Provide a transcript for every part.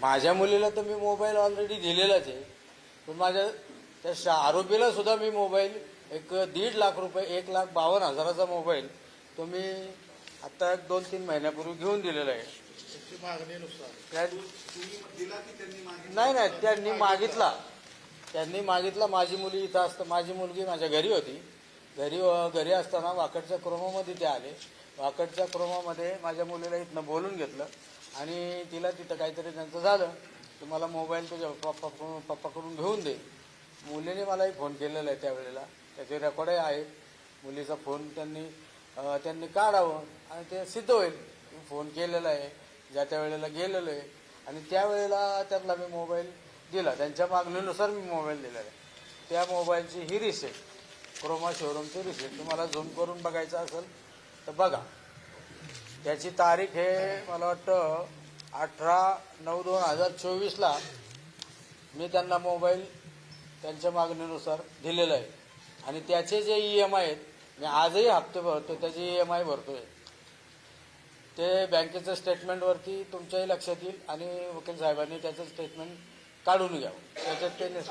माझ्या मुलीला तर मी मोबाईल ऑलरेडी दिलेलाच आहे. पण माझ्या त्या शा आरोपीला सुद्धा मी मोबाईल एक दीड लाख रुपये एक लाख बावन्न हजाराचा मोबाईल तो मी आत्ता एक दोन तीन महिन्यापूर्वी घेऊन दिलेला आहे. नाही नाही त्यांनी मागितला. त्यांनी मागितला. माझी मुली इथं असतं. माझी मुलगी माझ्या घरी होती. घरी घरी असताना वाकडच्या क्रोमामध्ये ते आले. वाकडच्या क्रोमामध्ये माझ्या मुलीला इथनं बोलून घेतलं. आणि तिला तिथं काहीतरी त्यांचं झालं तुम्हाला मोबाईल तुझ्या पप्पा पप्पाकडून घेऊन दे. मुलीने मलाही फोन केलेला आहे त्यावेळेला. त्याचे रेकॉर्डही आहेत. मुलीचा फोन त्यांनी त्यांनी काढावं आणि ते सिद्ध होईल. फोन केलेला आहे. ज्या त्या वेळेला गेलेलो आहे. आणि त्यावेळेला त्यांना मी मोबाईल दिला. त्यांच्या मागणीनुसार मी मोबाईल दिलेला आहे. त्या मोबाईलची ही रिसेट क्रोमा शोरूमची रिसेट तुम्हाला झूम करून बघायचं असेल तर बघा. त्याची तारीख हे मला वाटतं अठरा नऊ दोन हजार चोवीसला मी त्यांना मोबाईल त्यांच्या मागणीनुसार दिलेला आहे. आणि त्याचे जे ई एम आय आहेत मी आजही हप्ते भरतो त्याचे ई एम आय भरतोय. ते बँकेचं स्टेटमेंटवरती तुमच्याही लक्षात येईल आणि वकील साहेबांनी त्याचं स्टेटमेंट काढून घ्यावं त्याच्यात ते नाही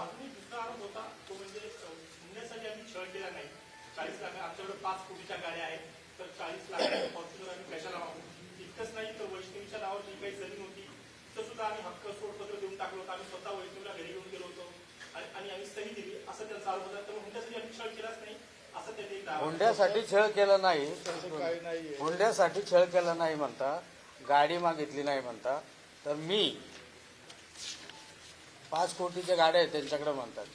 तर चाळीस लाख फॉर्च्युनर आम्ही कशाला मागू इतकंच नाही तर वैष्णवीच्या नावावर जी काही जमीन होती तर सुद्धा आम्ही हक्क सोडपत्र देऊन टाकलो होतं. आम्ही स्वतः वैष्णवीला घरी घेऊन गेलो होतो. आणि आणि आम्ही सही दिली. असं त्यांचा आरोप होता. तर हुंड्यासाठी आम्ही छळ केलाच नाही. असं त्यांनी. हुंड्यासाठी छळ केला नाही. तसं काही नाहीये हुंड्यासाठी छळ केला नाही म्हणता. गाडी मागितली नाही म्हणता. तर मी पाच कोटीच्या गाड्या आहेत त्यांच्याकडे म्हणतात.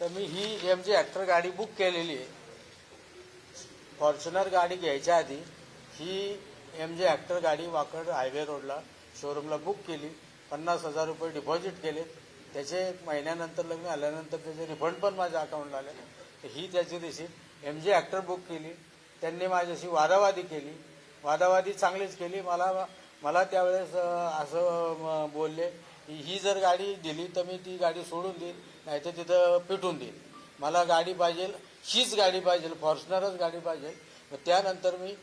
तर मी ही एम जी ॲक्टर गाडी बुक केलेली आहे. फॉर्च्युनर गाडी घ्यायच्या आधी ही एम जे ॲक्टर गाडी वाकड हायवे रोडला शोरूमला बुक केली. पन्नास हजार रुपये डिपॉझिट केले. त्याचे एक महिन्यानंतर लग्न आल्यानंतर त्याचे रिफंड पण माझ्या अकाउंटला आले. तर ही त्याची receipt M J actor book केली. त्यांनी माझ्याशी वादावादी केली. वादावादी चांगलीच केली. मला मला त्यावेळेस असं बोलले की ही जर गाडी दिली तर मी ती गाडी सोडून देईन नाही तर तिथं पिटून देईन. मला गाडी पाहिजे हीच गाडी पाहिजे फॉर्च्युनरच गाडी पाहिजे. मग त्यानंतर मी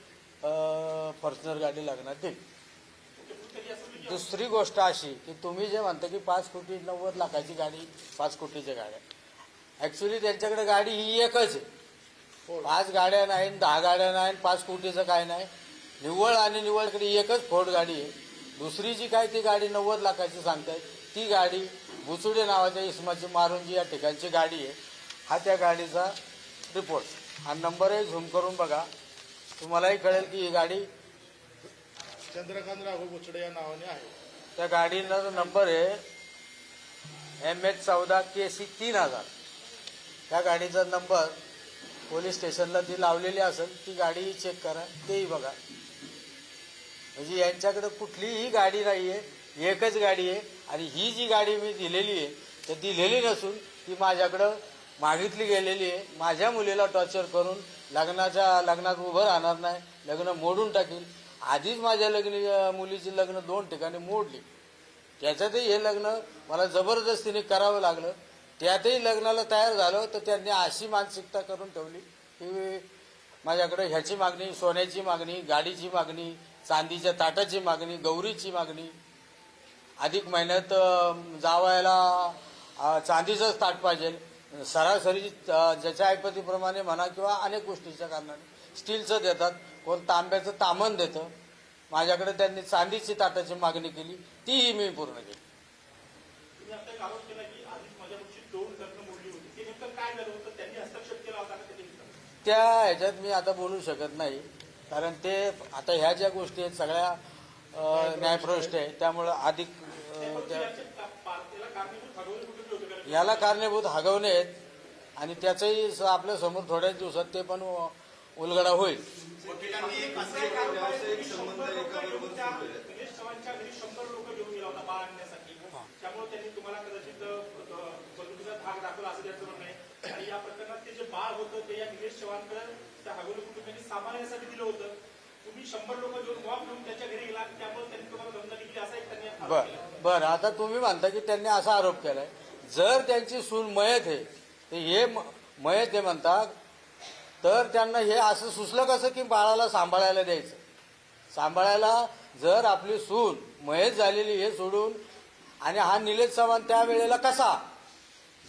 फॉर्च्युनर गाडी लागणार देईल. दुसरी गोष्ट अशी की तुम्ही जे म्हणता की पाच कोटी नव्वद लाखाची गाडी पाच कोटीच्या गाड्या. ॲक्च्युली त्यांच्याकडे गाडी ही एकच आहे. पाच गाड्या नाही दहा गाड्या नाही पाच कोटीचं काय नाही. निव्वळ आणि निव्वळकडे एकच फोर्ड गाडी आहे. दुसरी जी काय ती गाडी नव्वद लाखाची सांगतायत ती गाडी बुचुडे नावाच्या इसमाची मारुंजी या ठिकाणची गाडी आहे. हा त्या गाडीचा रिपोर्ट हा नंबरही झूम करून बघा. तुम्हालाही कळेल की ही गाडी चंद्रकांत राघू बुचडे या नावाने आहे. त्या गाडीचा जो नंबर आहे एम एच चौदा के सी तीन हजार. त्या गाडीचा नंबर पोलीस स्टेशनला ती लावलेली असेल ती गाडी चेक करा तेही बघा. म्हणजे यांच्याकडे कुठलीही गाडी नाही आहे एकच गाडी आहे. आणि ही जी गाडी मी दिलेली आहे तर दिलेली नसून ती माझ्याकडं मागितली गेलेली आहे. माझ्या मुलीला टॉर्चर करून लग्नाच्या लग्नात उभं राहणार नाही. लग्न मोडून टाकील. आधीच माझ्या लग्न मुलीची लग्न दोन ठिकाणी मोडली. त्याच्यातही हे लग्न मला जबरदस्तीने करावं लागलं. त्यातही लग्नाला तयार झालं तर त्यांनी अशी मानसिकता करून ठेवली की माझ्याकडे ह्याची मागणी सोन्याची मागणी गाडीची मागणी चांदीच्या ताटाची मागणी गौरीची मागणी. अधिक महिन्यात जावायला चांदीचंच ताट पाहिजे. सरासरी ज्याच्या ऐपतीप्रमाणे म्हणा किंवा अनेक गोष्टीच्या कारणाने स्टीलचं देतात कोण तांब्याचं तामण देतं. माझ्याकडे त्यांनी चांदीची ताटाची मागणी केली तीही मी पूर्ण केली. त्या ह्याच्यात मी आता बोलू शकत नाही. कारण ते आता ह्या ज्या गोष्टी आहेत सगळ्या न्यायप्रविष्ट आहे त्यामुळं अधिक याला कारणीभूत हगवणे आहेत आणि त्याचंही आपल्यासमोर थोड्याच दिवसात ते पण उलगडा होईल. वकिलांनी एक असं एक व्यावसायिक संबंध एकाबरोबर सुरू आहेत. निलेश चव्हाणच्या घरी शंभर लोक घेऊन गेला होता बाळ आणण्यासाठी. त्यामुळे त्यांनी तुम्हाला कदाचित अ, बंदुकीचा धाक दाखवला असं त्याचं म्हणणं आहे. आणि या प्रकरणात ते जे बाळ होतं ते या निलेश चव्हाणकडे त्या हगवले कुटुंबांनी सांभाळण्यासाठी दिलं होतं. तुम्ही शंभर लोक घेऊन मॉब घेऊन त्याच्या घरी गेला त्यामुळे त्यांनी तुम्हाला दमदाटी दिली असा एक त्यांनी आरोप बर. बर. आता तुम्ही म्हणता की त्यांनी असा आरोप केलाय. जर त्यांची सून मयत आहे तर हे म- मयत आहे म्हणतात तर त्यांना हे असं सुचलं कसं की बाळाला सांभाळायला द्यायचं? सांभाळायला जर आपली सून मयत झालेली हे सोडून आणि हा निलेश चव्हाण त्यावेळेला कसा?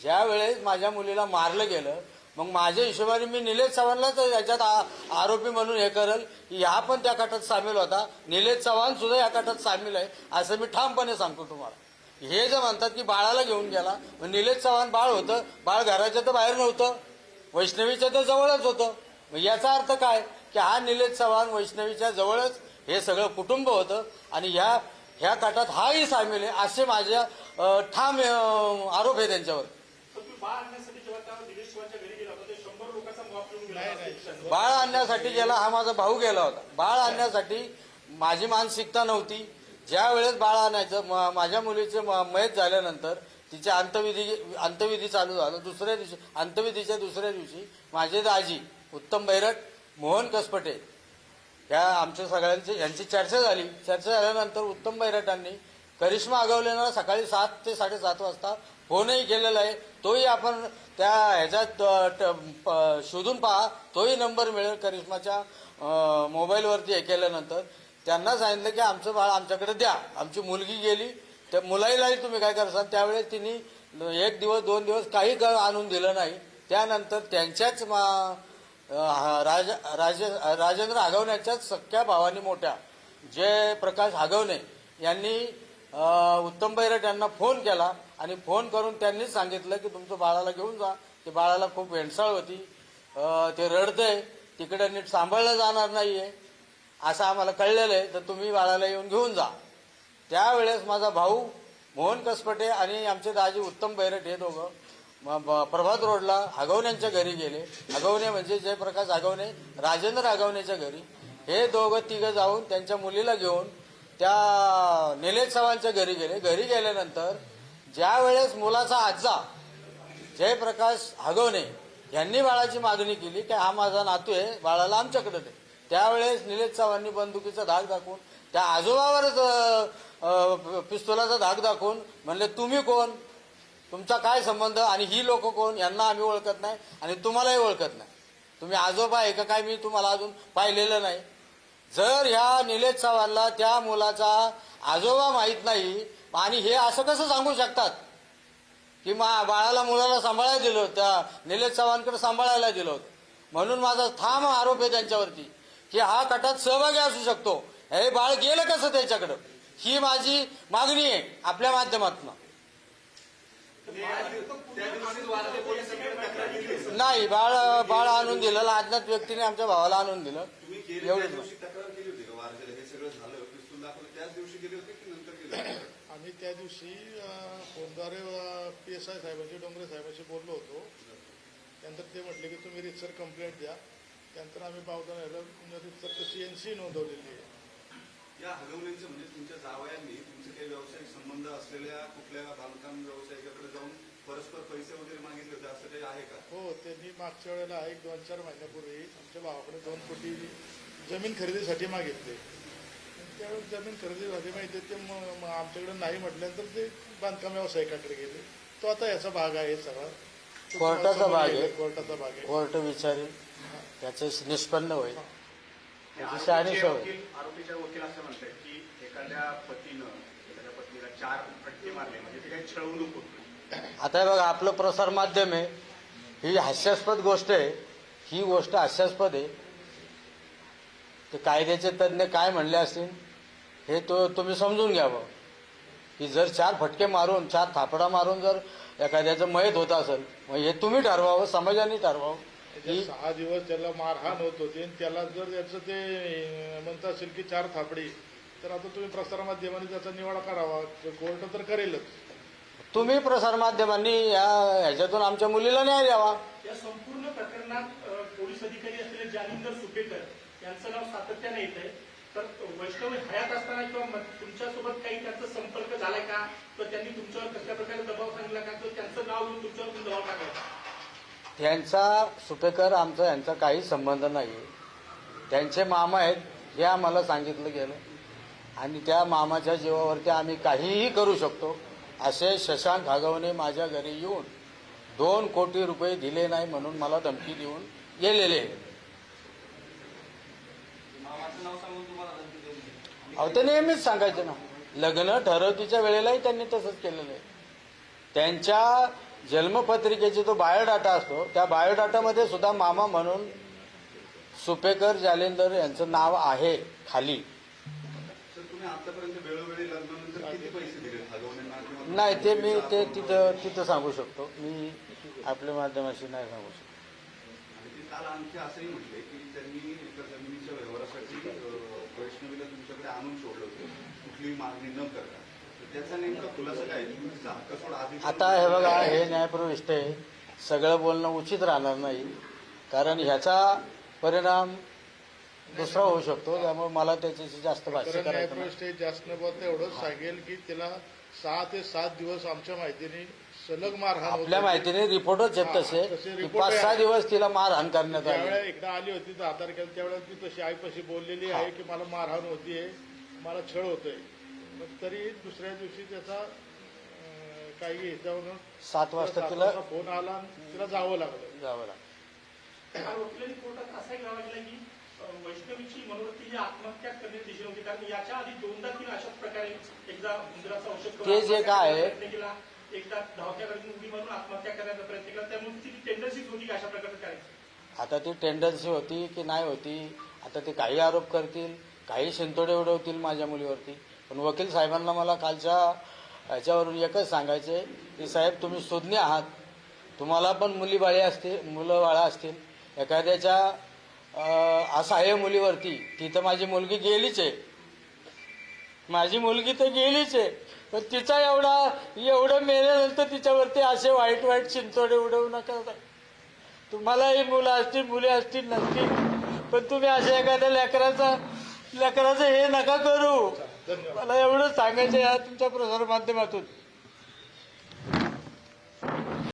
ज्या वेळेस माझ्या मुलीला मारलं गेलं मग माझ्या हिशोबाने मी निलेश चव्हाणलाच याच्यात आ- आरोपी म्हणून हे करल की पण त्या कटात सामील होता. निलेश चव्हाण सुद्धा या कटात सामील आहे असं मी ठामपणे सांगतो तुम्हाला. हे जे म्हणतात की बाळाला घेऊन गेला निलेश चव्हाण बाळ होतं बाळ घराच्या तर बाहेर नव्हतं वैष्णवीच्या तर जवळच होतं. मग याचा अर्थ काय? की हा निलेश चव्हाण वैष्णवीच्या जवळच हे सगळं कुटुंब होतं आणि ह्या ह्या कटात हाही सामील आहे असे माझ्या ठाम आरोप आहे त्यांच्यावर. बाळ आणण्यासाठी गेला हा माझा भाऊ गेला होता. बाळ आणण्यासाठी माझी मानसिकता नव्हती. ज्या वेळेस बाळ आणायचं म- माझ्या मुलीचे म- मयत झाल्यानंतर तिच्या अंतविधी अंतविधी चालू झालं. दुसऱ्या दिवशी अंतविधीच्या दुसऱ्या दिवशी माझे दाजी उत्तम बैरट मोहन कसपटे ह्या आमच्या सगळ्यांची यांची चर्चा झाली. चर्चा झाल्यानंतर उत्तम बैरटांनी करिश्मा आगवलेला सकाळी सात ते साडेसात वाजता फोनही केलेला आहे. तोही आपण त्या ह्याच्यात अ, ट- प- शोधून पहा. तोही नंबर मिळेल करिश्माच्या अ, मोबाईलवरती हे केल्यानंतर. त्यांना सांगितलं की आमचं बाळ आमच्याकडे द्या. आमची मुलगी गेली त्या मुलाईलाही तुम्ही काय करसाल? त्यावेळेस तिने एक दिवस दोन दिवस काही ग- आणून दिलं नाही. त्यानंतर त्यांच्याच मा- राज राज राजेंद्र आगवण्याच्याच सख्या भावानी मोठ्या जय प्रकाश आगवणे यांनी उत्तम बैरट यांना फोन केला आणि फोन करून त्यांनीच सांगितलं की तुमचं बाळाला घेऊन जा. ते बाळाला खूप वेणसाळ होती. ते रडतंय. तिकडे नीट सांभाळलं जाणार नाहीये. असं आम्हाला कळलेलं आहे तर तुम्ही बाळाला येऊन घेऊन जा. त्यावेळेस माझा भाऊ मोहन कसपटे आणि आमचे दाजी उत्तम बैरट हे दोघं प्रभात रोडला आगवण्यांच्या घरी गेले. आगवणे म्हणजे जयप्रकाश आगवणे राजेंद्र आगवणेच्या घरी. हे दोघं तिघं जाऊन त्यांच्या मुलीला घेऊन त्या निलेश चव्हाणच्या घरी गेले. घरी गेल्यानंतर ज्या वेळेस मुलाचा आजा जयप्रकाश हगवणे यांनी बाळाची मागणी केली की हा माझा नातू आहे बाळाला आमच्याकडे दे. त्यावेळेस निलेश चव्हाणनी बंदुकीचा धाक दाखवून त्या आजोबावरच पिस्तुलाचा धाक दाखवून म्हणले तुम्ही कोण? तुमचा काय संबंध? आणि ही लोक कोण? यांना आम्ही ओळखत नाही आणि तुम्हालाही ओळखत नाही. तुम्ही आजोबा आहे का काय मी तुम्हाला अजून पाहिलेलं नाही. जर ह्या निलेश चव्हाणला त्या मुलाचा आजोबा माहीत नाही आणि हे असं कसं सांगू शकतात? की मा बाळाला मुलाला सांभाळायला दिलं होतं त्या निलेश चव्हाणकडे सांभाळायला दिलं होतं. म्हणून माझा ठाम आरोप आहे त्यांच्यावरती. की हा कटात सहभागी असू शकतो. हे बाळ गेलं कसं त्याच्याकडं? ही माझी मागणी आहे आपल्या माध्यमातून. नाही बाळ बाळ आणून दिलं अज्ञात व्यक्तीने आमच्या भावाला आणून दिलं. आम्ही त्या दिवशी फोनद्वारे पी एस आय साहेबांशी डोंगरे साहेबांशी बोललो होतो. त्यानंतर ते म्हटले की तुम्ही रितसर कंप्लेंट द्या. त्यानंतर आम्ही रितसर तशी एन सी नोंदवलेली आहे. या हगवण्यांचं म्हणजे तुमच्या जावयांनी तुमचे काही व्यावसायिक संबंध असलेल्या कुठल्या बांधकाम व्यावसायिकाकडे जाऊन परस्पर पैसे वगैरे मागितले होते असं काही आहे का? हो त्यांनी मागच्या वेळेला एक दोन चार महिन्यापूर्वी आमच्या भावाकडे दोन कोटी जमीन खरेदीसाठी मागितले. त्यावेळेस जमीन खरेदीसाठी माहिती ते आमच्याकडे नाही म्हटल्यानंतर ते बांधकाम व्यावसायिकाकडे गेले. तो आता याचा भाग आहे सगळा. कोर्टाचा भाग आहे. कोर्टाचा भाग आहे. कोर्ट विचारेल. त्याचं निष्पन्न होईल. त्याची शहानिशा होईल आरोपीच्या वकील असं म्हणतात की एखाद्या पतीनं एखाद्या पत्नीला चार फटके मारले म्हणजे ते काही छळवणूक होती आता हे बघा आपलं प्रसार माध्यम आहे. ही हास्यास्पद गोष्ट आहे. ही गोष्ट हास्यास्पद आहे. ते कायद्याचे तज्ज्ञ काय म्हणले असतील हे तो तुम्ही समजून घ्यावं की जर चार फटके मारून चार थापडा मारून जर एखाद्याचं मयत होत असेल मग हे तुम्ही ठरवावं समाजाने ठरवावं. त्याच्या की सहा दिवस त्याला मारहाण होत होती आणि त्याला जर त्याचं ते म्हणत असेल की चार थापडी तर आता तुम्ही प्रसारमाध्यमाने त्याचा निवाडा करावा. कोर्ट तर करेलच. तुम्ही प्रसारमाध्यमांनी या ह्याच्यातून आमच्या मुलीला न्याय द्यावा. या संपूर्ण प्रकरणात पोलीस अधिकारी असलेले जालिंदर सुपेकर यांचं नाव सातत्याने येत आहे तर वैष्णव हयात असताना किंवा तुमच्यासोबत काही त्यांचा संपर्क झालाय का? किंवा त्यांनी तुमच्यावर कसल्या प्रकारे दबाव सांगितला का? किंवा त्यांचं नाव घेऊन तुमच्यावर दबाव टाकला त्यांचा सुपेकर आमचा यांचा काही संबंध नाही त्यांचे मामा आहेत हे आम्हाला सांगितलं गेलं. आणि त्या मामाच्या जीवावरती आम्ही काहीही करू शकतो असे शशांक हगवणे माझ्या घरी येऊन दोन कोटी रुपये दिले नाही म्हणून मला धमकी देऊन गेलेले. अहो ते नेहमीच सांगायचे ना. लग्न ठरवतीच्या वेळेलाही त्यांनी तसंच केलेलं आहे. त्यांच्या जन्मपत्रिकेचा जो बायोडाटा असतो त्या बायोडाटामध्ये सुद्धा मामा म्हणून सुपेकर जालेंदर यांचं नाव आहे खाली. नाही ते मी ते तिथं तिथं सांगू शकतो. मी आपल्या माध्यमाशी नाही सांगू शकतो. काल आणखी असंही म्हटले की त्यांनी एका जमिनीच्या व्यवहारासाठी वैष्णवीला तुमच्याकडे आणून सोडलं होतं. कुठलीही मागणी न करता. आता हे बघा हे न्यायप्रविष्ट आहे. सगळं बोलणं उचित राहणार नाही. कारण ह्याचा परिणाम दुसरा होऊ शकतो. त्यामुळे मला त्याच्याशी जास्त भाष्य कारण करायचं नाही. न्यायप्रविष्ट जास्त न बोलता एवढंच सांगेल की तिला सहा ते सात दिवस आमच्या माहितीने सलग मारहाण होत आपल्या होती. माहितीने रिपोर्टच आहेत तसे. पाच सहा. दिवस तिला मारहाण करण्यात आली. एकदा आली होती दहा तारखेला त्यावेळेला ती तशी आईपाशी बोललेली आहे की मला मारहाण होतीये मला छळ होतोय. मग तरी दुसऱ्या दिवशी त्याचा काही ह्याच्यावरून सात वाजता तिला फोन आला आणि तिला जावं लागलं. जावं लागलं. वकिलांनी कोर्टात असाही दावा केला की अं, वैष्णवीची मनोवृत्ती ही आत्महत्या करण्याची दिशेने होती कारण याच्या आधी दोनदा तिने अशाच प्रकारे एकदा उंदराचा औषध करून ते जे आत्महत्या काय करण्याचा आहे- प्रयत्न केला एकदा धावत्याकडे उडी मारून आत्महत्या करण्याचा प्रयत्न केला त्यामुळे ती टेंडन्सीच होती की अशा प्रकारचं करायचं. आता ती टेंडन्सी होती की नाही होती आता ते काही आरोप करतील काही शिंतोडे उडवतील माझ्या मुलीवरती. पण वकील साहेबांना मला कालच्या ह्याच्यावरून एकच सांगायचे की साहेब तुम्ही सुज्ञ आहात. तुम्हाला पण मुली बाळी असतील मुलं बाळा असतील. एखाद्याच्या असं असहाय्य मुलीवरती. ती तर माझी मुलगी गेलीच आहे. माझी मुलगी तर गेलीच आहे. पण तिचा एवढा एवढं मेल्यानंतर तिच्यावरती असे वाईट वाईट चिंचोडे उडवू नका. तुम्हालाही मुलं असतील मुली असतील नक्की. पण तुम्ही अशा एखाद्या लेकराचा लेकराचं हे नका करू. मला एवढं सांगायचं या तुमच्या प्रसार माध्यमातून.